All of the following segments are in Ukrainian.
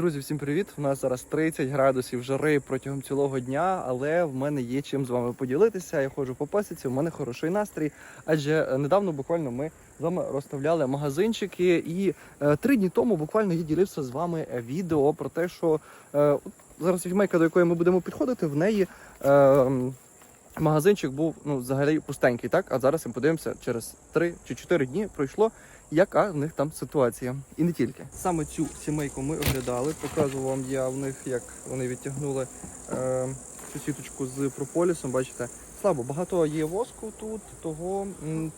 Друзі, всім привіт! У нас зараз 30 градусів жари протягом цілого дня, але в мене є чим з вами поділитися. Я ходжу по пасіці, у мене хороший настрій. Адже е, недавно буквально ми з вами розставляли магазинчики, і е, три дні тому буквально я ділився з вами е, відео про те, що е, зараз візьмейка, до якої ми будемо підходити, в неї. Е, Магазинчик був ну взагалі пустенький, так а зараз ми подивимося через 3 чи 4 дні пройшло, яка в них там ситуація, і не тільки. Саме цю сімейку ми оглядали. Показував вам я в них, як вони відтягнули е, цю сіточку з прополісом. Бачите, слабо багато є воску тут, того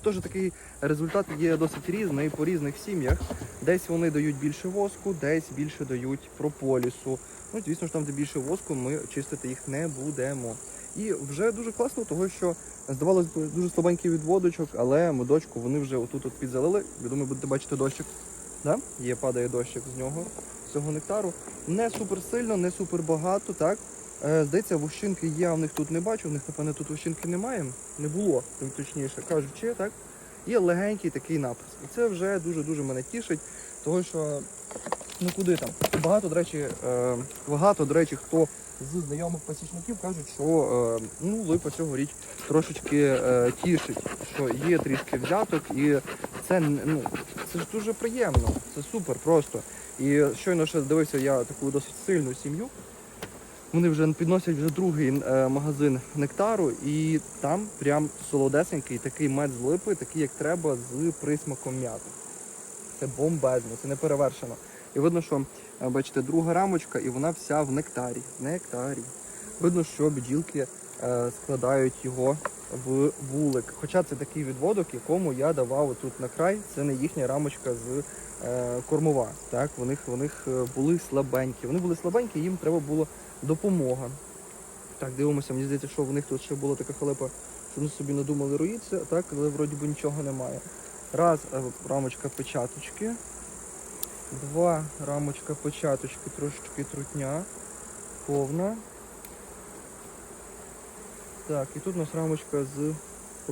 теж такий результат є досить різний по різних сім'ях. Десь вони дають більше воску, десь більше дають прополісу. Ну, звісно ж, там, де більше воску, ми чистити їх не будемо. І вже дуже класно, того що здавалось би дуже слабенький відводочок, але медочку вони вже отут от підзалили. Я думаю, будете бачити дощик. Да? Є, падає дощик з нього, з цього нектару. Не супер сильно, не супер багато, так? Е, здається, вощинки я в них тут не бачу, в них, напевно, тут вощинки немає. Не було, тим точніше кажучи, так? Є легенький такий напис. І це вже дуже-дуже мене тішить, того що ну куди там? Багато, до речі, е, багато, до речі, хто з знайомих пасічників кажуть, що е, ну, липа цьогоріч трошечки е, тішить, що є трішки взяток, і це ну, це ж дуже приємно, це супер просто. І щойно ще дивився я таку досить сильну сім'ю. Вони вже підносять вже другий е, магазин нектару, і там прям солодесенький такий мед з липи, такий як треба, з присмаком м'яти. Це бомбезно, це не перевершено. І видно, що е, бачите, друга рамочка, і вона вся в нектарі. Нектарі. Видно, що бджілки е, складають його в вулик. Хоча це такий відводок, якому я давав тут на край. Це не їхня рамочка з е, кормова. Так, у них, у них були слабенькі. Вони були слабенькі, їм треба було допомога. Так, дивимося, мені здається, що в них тут ще була така халепа, що вони собі надумали роїться, так, але вроді би нічого немає. Раз рамочка печаточки. Два рамочка початочки, трошечки трутня, повна. Так, і тут у нас рамочка з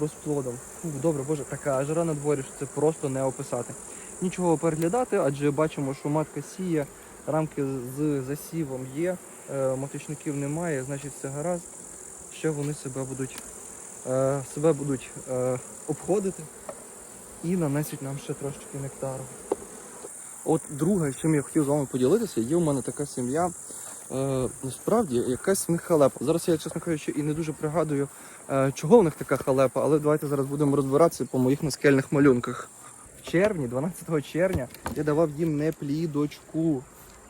розплодом. Фу, добре, боже, така жара на дворі, що це просто не описати. Нічого переглядати, адже бачимо, що матка сіє, рамки з засівом є, е, маточників немає, значить все гаразд. Ще вони себе будуть, е, себе будуть е, обходити і нанесуть нам ще трошечки нектару. От друге, чим я хотів з вами поділитися, є у мене така сім'я. Е, насправді якась в них халепа. Зараз я, чесно кажучи, і не дуже пригадую, е, чого в них така халепа, але давайте зараз будемо розбиратися по моїх наскельних малюнках. В червні, 12 червня, я давав їм не плідочку.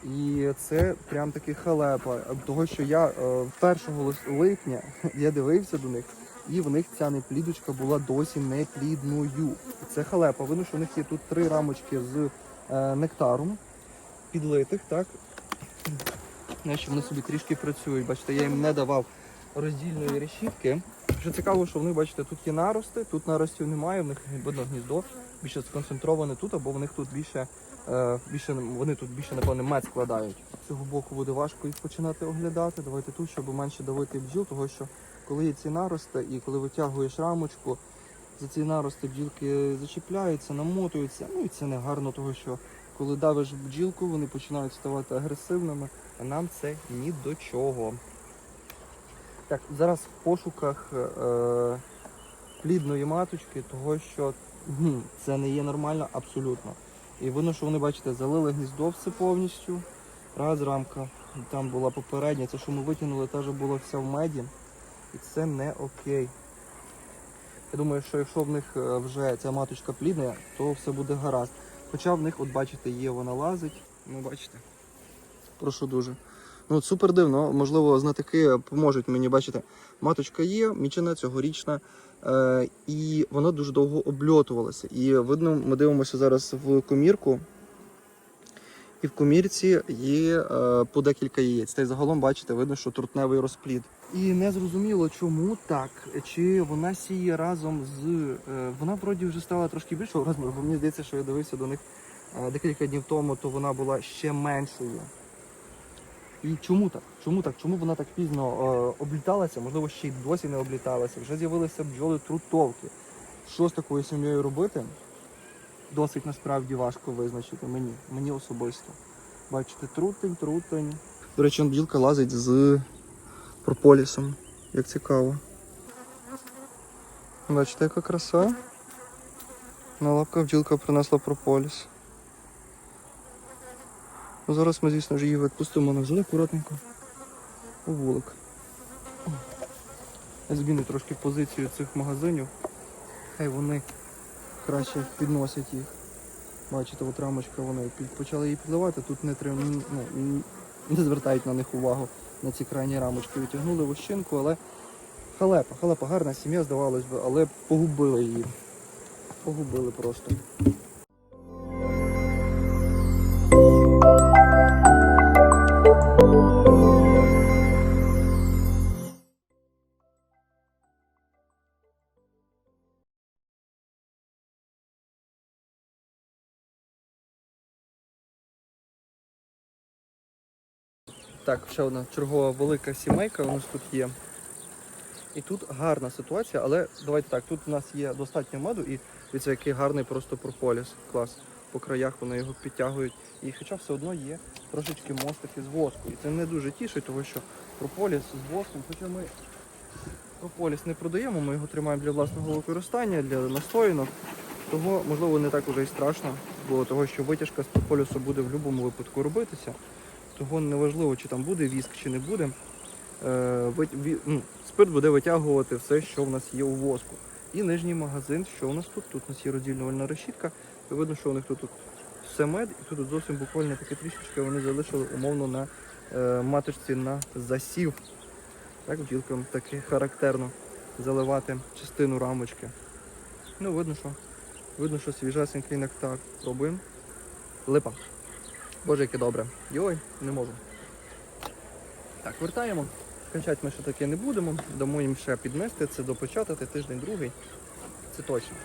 І це прям таки халепа. Того, що я е, 1 липня я дивився до них, і в них ця неплідочка була досі неплідною. Це халепа. Видно, що в них є тут три рамочки з нектаром підлитих, так? Знаєш, вони собі трішки працюють. Бачите, я їм не давав роздільної решітки. Що цікаво, що вони, бачите, тут є нарости, тут наростів немає, в них видно гніздо більше сконцентроване тут, або в них тут більше, е, більше вони тут більше, напевно, мед складають. З цього боку буде важко їх починати оглядати. Давайте тут, щоб менше давити бджіл, того що коли є ці нарости і коли витягуєш рамочку, за ці нарости бджілки зачіпляються, намотуються. Ну і це не гарно, того що коли давиш бджілку, вони починають ставати агресивними, а нам це ні до чого. Так, зараз в пошуках е, плідної маточки, того що м, це не є нормально абсолютно. І видно, що вони, бачите, залили гніздо все повністю. Раз рамка, там була попередня, це що ми витягнули, теж була вся в меді. І це не окей. Я думаю, що якщо в них е, вже ця маточка плідна, то все буде гаразд. Хоча в них, от бачите, є вона лазить. Ну, бачите. Прошу дуже. Ну, супер дивно. Можливо, знатоки поможуть мені бачите. Маточка є, мічена цьогорічна, е, і вона дуже довго обльотувалася. І видно, ми дивимося зараз в комірку. І в комірці є е, по декілька яєць. Та й загалом бачите, видно, що трутневий розплід. І не зрозуміло, чому так. Чи вона сіє разом з. Е, вона вроді вже стала трошки більшого розміру, бо мені здається, що я дивився до них е, декілька днів тому, то вона була ще меншою. І чому так? Чому так? Чому вона так пізно е, обліталася? Можливо, ще й досі не обліталася. Вже з'явилися бджоли трутовки. Що з такою сім'єю робити? Досить насправді важко визначити мені, мені особисто. Бачите, трутень, трутень. До речі, бджілка лазить з прополісом. Як цікаво. Бачите, яка краса. На лапках бджілка принесла прополіс. Ну, зараз ми, звісно ж, її відпустимо назад акуратненько. У вулик. Я зміню трошки позицію цих магазинів. Хай вони краще підносять їх. Бачите, от рамочка вони почали її підливати, тут не треба, ну, не звертають на них увагу на ці крайні рамочки. Витягнули вощинку, але халепа, халепа, гарна сім'я, здавалось би, але погубили її. Погубили просто. Так, ще одна чергова велика сімейка у нас тут є. І тут гарна ситуація, але давайте так, тут у нас є достатньо меду і дивіться, який гарний просто прополіс. Клас. По краях вони його підтягують. І хоча все одно є трошечки мостики з воску. І це не дуже тішить, тому що прополіс з воском, хоча ми прополіс не продаємо, ми його тримаємо для власного використання, для настоянок. Того, можливо, не так уже і страшно, бо того, що витяжка з прополісу буде в будь-якому випадку робитися. Того неважливо, чи там буде віск, чи не буде. Е, ну, спирт буде витягувати все, що в нас є у воску. І нижній магазин, що у нас тут? Тут у нас є роздільнювальна решітка. Видно, що у них тут, тут все мед, і тут зовсім буквально таке трішечки вони залишили умовно на е, маточці на засів. Так, бджілкам таки характерно заливати частину рамочки. Ну, видно, що видно, що свіжесенький нектар. Пробуємо. Липа. Боже, яке добре. Йой, не можу. Так, вертаємо. Качати ми ще таки не будемо. Дамо їм ще підмести, це допочатати тиждень другий. Це точно.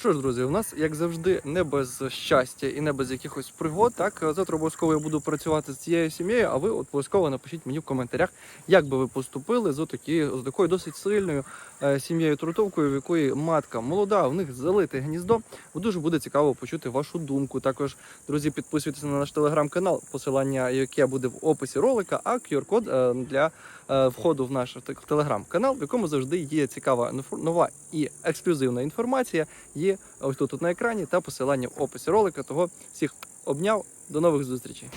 Що ж, друзі, у нас, як завжди, не без щастя і не без якихось пригод. Так, завтра обов'язково я буду працювати з цією сім'єю, а ви обов'язково напишіть мені в коментарях, як би ви поступили з, отакі, з такою досить сильною е, сім'єю трутовкою, в якої матка молода, в них залите гніздо. Дуже буде цікаво почути вашу думку. Також, друзі, підписуйтесь на наш телеграм-канал, посилання, яке буде в описі ролика, а QR-код е, для входу в наш те- телеграм-канал, в якому завжди є цікава нова і ексклюзивна інформація. Є ось тут, тут на екрані та посилання в описі ролика. Того всіх обняв. До нових зустрічей.